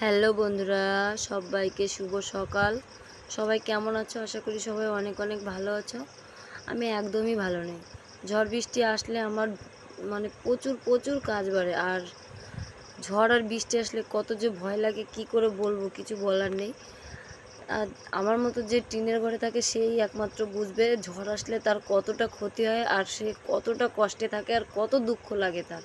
Hello বন্ধুরা, সবাইকে শুভ সকাল। সবাই কেমন আছো? আশা করি সবাই অনেক অনেক ভালো আছো। আমি একদমই ভালো নেই। ঝড় বৃষ্টি আসলে আমার মানে প্রচুর প্রচুর কাজ বাড়ে। আর ঝড় আর বৃষ্টি আসলে কত যে ভয় লাগে, কি করে বলব? কিছু বলার নেই। আর আমার মতো যে টিনের ঘরে থাকে, সেই একমাত্র বুঝবে ঝড় আসলে তার কতটা ক্ষতি হয়, আর সে কতটা কষ্টে থাকে, আর কত দুঃখ লাগে তার।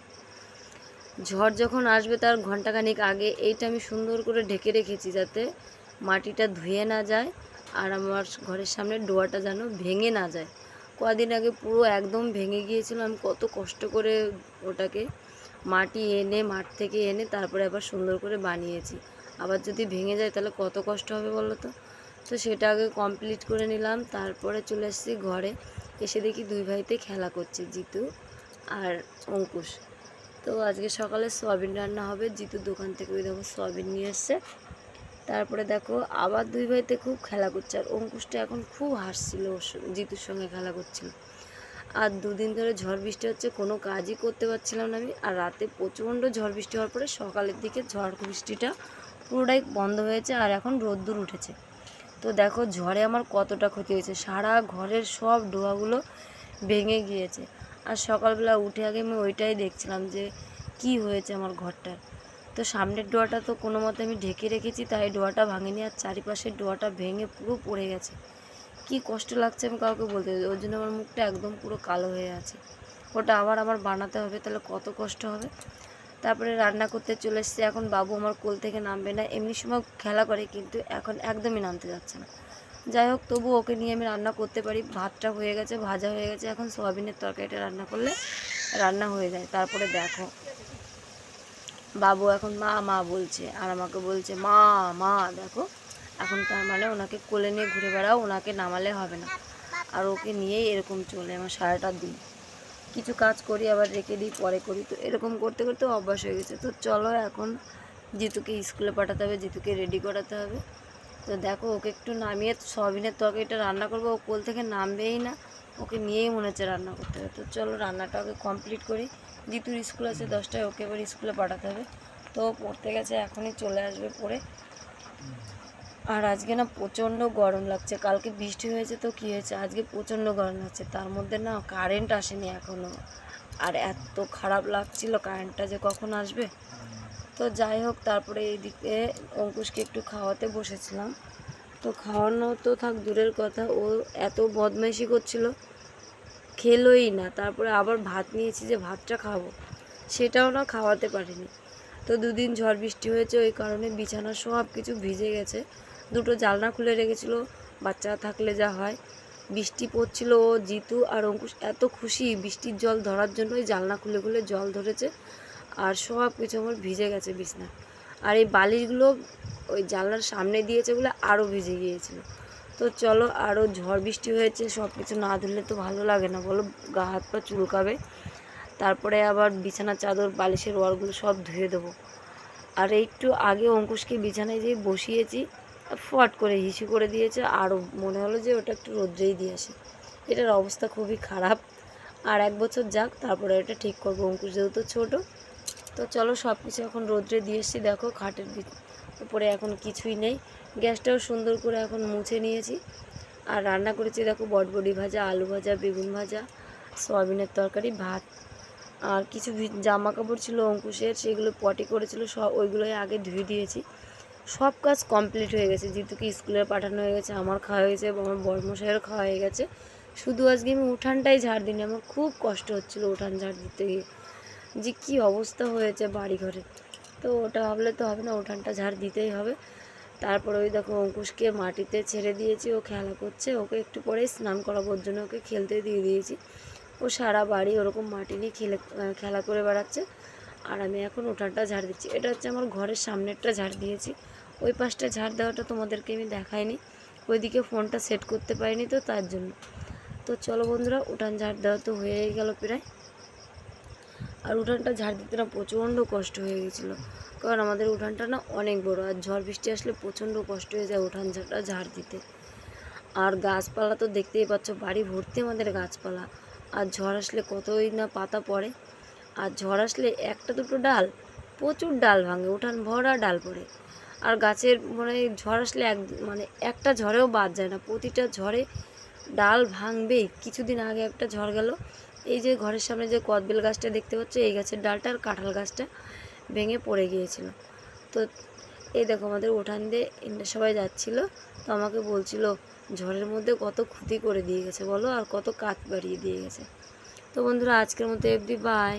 ঝড় যখন আসবে তার ঘন্টাখানিক আগে, এইটা আমি সুন্দর করে ঢেকে রেখেছি যাতে মাটিটা ধুয়ে না যায় আর আমার ঘরের সামনে ডোয়াটা যেন ভেঙে না যায়। কদিন আগে পুরো একদম ভেঙে গিয়েছিল, আমি কত কষ্ট করে ওটাকে মাটি এনে, মাঠ থেকে এনে তারপরে আবার সুন্দর করে বানিয়েছি। আবার যদি ভেঙে যায় তাহলে কত কষ্ট হবে বলো তো? তো সেটা আগে কমপ্লিট করে নিলাম, তারপরে চলে এসেছি ঘরে। এসে দেখি দুই ভাইতে খেলা করছে, জিতু আর অঙ্কুশ। তো আজকে সকালে সয়াবিন রান্না হবে। জিতুর দোকান থেকে ওই দেখো সয়াবিন নিয়ে এসছে। তারপরে দেখো, আবার দুই ভাইতে খুব খেলা করছে। আর অঙ্কুশটা এখন খুব হাসছিল জিতুর সঙ্গে খেলা করছিল। আর দুদিন ধরে ঝড় বৃষ্টি হচ্ছে, কোনো কাজই করতে পারছিলাম না আমি। আর রাতে প্রচণ্ড ঝড় বৃষ্টি হওয়ার পরে সকালের দিকে ঝড় বৃষ্টিটা পুরোটাই বন্ধ হয়েছে আর এখন রোদ্দুর উঠেছে। তো দেখো ঝড়ে আমার কতটা ক্ষতি হয়েছে। সারা ঘরের সব ডোয়াগুলো ভেঙে গিয়েছে। আর সকালবেলা উঠে আগে আমি ওইটাই দেখছিলাম যে কি হয়েছে আমার ঘরটার। তো সামনের ডোয়াটা তো কোনো মতে আমি ঢেকে রেখেছি, তাই ডোয়াটা ভাঙেনি আর চারিপাশের ডোয়াটা ভেঙে পুরো পড়ে গেছে। কি কষ্ট লাগছে আমি কাউকে বলতে। ওর জন্য আমার মুখটা একদম পুরো কালো হয়ে আছে। ওটা আবার আমার বানাতে হবে, তাহলে কত কষ্ট হবে? তারপরে রান্না করতে চলে এসেছি, এখন বাবু আমার কোল থেকে নামবে না, এমনি সময় খেলা করে, কিন্তু এখন একদমই নামতে যাচ্ছে না। যাই হোক, তবু ওকে নিয়ে আমি রান্না করতে পারি। ভাতটা হয়ে গেছে, ভাজা হয়ে গেছে। এখন সয়াবিনের তরকারিটা রান্না করলে রান্না হয়ে যায়। তারপরে দেখো, বাবু এখন মা মা বলছে আর আমাকে বলছে, মা মা, দেখো, এখন তার মানে ওনাকে কোলে নিয়ে ঘুরে বেড়াও, ওনাকে নামালে হবে না। আর ওকে নিয়েই এরকম চলে আমার সারাটা দিন। কিছু কাজ করি, আবার রেখে দিই, পরে করি। তো এরকম করতে করতে অভ্যাস হয়ে গেছে। তো চলো এখন জিতুকে স্কুলে পাঠাতে হবে, জিতুকে রেডি করাতে হবে। তো দেখো, ওকে একটু নামিয়ে সয়াবিনের তরকারিটা রান্না করব। ও কোল থেকে নামবেই না। ওকে নিয়েই মনে হচ্ছে রান্না করতে হবে। তো চলো, রান্নাটা ওকে কমপ্লিট করি। জিতুর স্কুল আছে দশটায়, ওকে এবার স্কুলে পাঠাতে হবে। তো পড়তে গেছে, এখনই চলে আসবে পড়ে। আর আজকে না প্রচণ্ড গরম লাগছে। কালকে বৃষ্টি হয়েছে তো কী হয়েছে? আজকে প্রচণ্ড গরম লাগছে। তার মধ্যে না কারেন্ট আসেনি এখনও আর এত খারাপ লাগছিল কারেন্টটা যে কখন আসবে? তো যাই হোক, তারপরে এইদিকে অঙ্কুশকে একটু খাওয়াতে বসেছিলাম। তো খাওয়ানো তো থাক, দূরের কথা, ও এত বদমাইশি করছিল, খেলোই না। তারপরে আবার ভাত নিয়েছি যে ভাতটা খাব, সেটাও না খাওয়াতে পারিনি। তো দুদিন ঝড় বৃষ্টি হয়েছে, ওই কারণে বিছানা সব কিছু ভিজে গেছে। দুটো জালনা খুলে রেখেছিল, বাচ্চা থাকলে যা হয়। বৃষ্টি পড়ছিল, ও, জিতু আর অঙ্কুশ এত খুশি, বৃষ্টির জল ধরার জন্য ওই জালনা খুলে খুলে জল ধরেছে। আর সব কিছু আমার ভিজে গেছে বিছনা। আর এই বালিশগুলো ওই জানলার সামনে দিয়েছে বলে আরও ভিজে গিয়েছিল। তো চলো আরও ঝড় বৃষ্টি হয়েছে সব কিছু না ধুলে তো ভালো লাগে না, বলো? গা হাত পা চুলকাবে। তারপরে আবার বিছানার চাদর, বালিশের ওয়ারগুলো সব ধুয়ে দেবো। আর একটু আগে অঙ্কুশকে বিছানায় যেয়ে বসিয়েছি, ফট করে হিসু করে দিয়েছে আরও মনে হলো যে ওটা একটু রোদ্রেই দিয়ে আসে। এটার অবস্থা খুবই খারাপ। আর এক বছর যাক, তারপরে এটা ঠিক করব। অঙ্কুশ যেহেতু ছোটো তো চলো সব কিছু এখন রোদ্রে দিয়ে এসেছি। দেখো খাটের উপরে এখন কিছুই নেই। গ্যাসটাও সুন্দর করে এখন মুছে নিয়েছি। আর রান্না করেছি দেখো বটবডি ভাজা, আলু ভাজা, বেগুন ভাজা, সয়াবিনের তরকারি, ভাত। আর কিছু জামা কাপড় ছিল, অঙ্কুশের, সেগুলো পটি করেছিল, সব ওইগুলোই আগে ধুয়ে দিয়েছি। সব কাজ কমপ্লিট হয়ে গেছে। জিতুকে স্কুলে পাঠানো হয়ে গেছে, আমার খাওয়া হয়েছে আমার বর্মশাইয়েরও খাওয়া হয়ে গেছে। শুধু আজকে আমি উঠানটাই ঝাড় দিইনি, আমার খুব কষ্ট হচ্ছিল উঠান ঝাড় দিতে গিয়ে। যে কী অবস্থা হয়েছে বাড়ি ঘরে তো ওটা ভাবলে তো হবে না, উঠানটা ঝাড় দিতেই হবে। তারপরে ওই দেখো অঙ্কুশকে মাটিতে ছেড়ে দিয়েছি, ও খেলা করছে, ওকে একটু পরেই স্নান করাবোর জন্য ওকে খেলতে দিয়ে দিয়েছি। ও সারা বাড়ি ওরকম মাটি নিয়ে খেলে খেলা করে বেড়াচ্ছে, আর আমি এখন উঠানটা ঝাড় দিচ্ছি। এটা হচ্ছে আমার ঘরের সামনেরটা ঝাড় দিয়েছি। ওই পাশটা ঝাড় দেওয়াটা তোমাদেরকে আমি দেখাইনি, ওইদিকে ফোনটা সেট করতে পারিনি তো তার জন্য। তো চলো বন্ধুরা, উঠান ঝাড় দেওয়া তো হয়েই গেল প্রায়। আর উঠানটা ঝাড় দিতে না প্রচণ্ড কষ্ট হয়ে গেছিল। কারণ আমাদের উঠানটা না অনেক বড় আর ঝড় বৃষ্টি আসলে প্রচণ্ড কষ্ট হয়ে যায় উঠান ঝাড়টা ঝাড় দিতে। আর গাছপালা তো দেখতেই পাচ্ছ, বাড়ি ভর্তি আমাদের গাছপালা। আর ঝড় আসলে কতই না পাতা পড়ে। আর ঝড় আসলে একটা দুটো ডাল, প্রচুর ডাল ভাঙে, উঠান ভরা ডাল পড়ে। আর গাছের মানে ঝড় আসলে এক মানে একটা ঝড়েও বাদ যায় না, প্রতিটা ঝড়ে ডাল ভাঙবেই। কিছুদিন আগে একটা ঝড় গেল এই যে ঘরের সামনে যে কদবেল গাছটা দেখতে পাচ্ছ, এই গাছের ডালটা আর কাঁঠাল গাছটা ভেঙে পড়ে গিয়েছিল। তো এই দেখো আমাদের উঠান দিয়ে সবাই যাচ্ছিল। তো আমাকে বলছিল, ঝড়ের মধ্যে কত ক্ষতি করে দিয়ে গেছে বলো, আর কত কাত বাড়িয়ে দিয়ে গেছে। তো বন্ধুরা, আজকের মতো এফডি বাই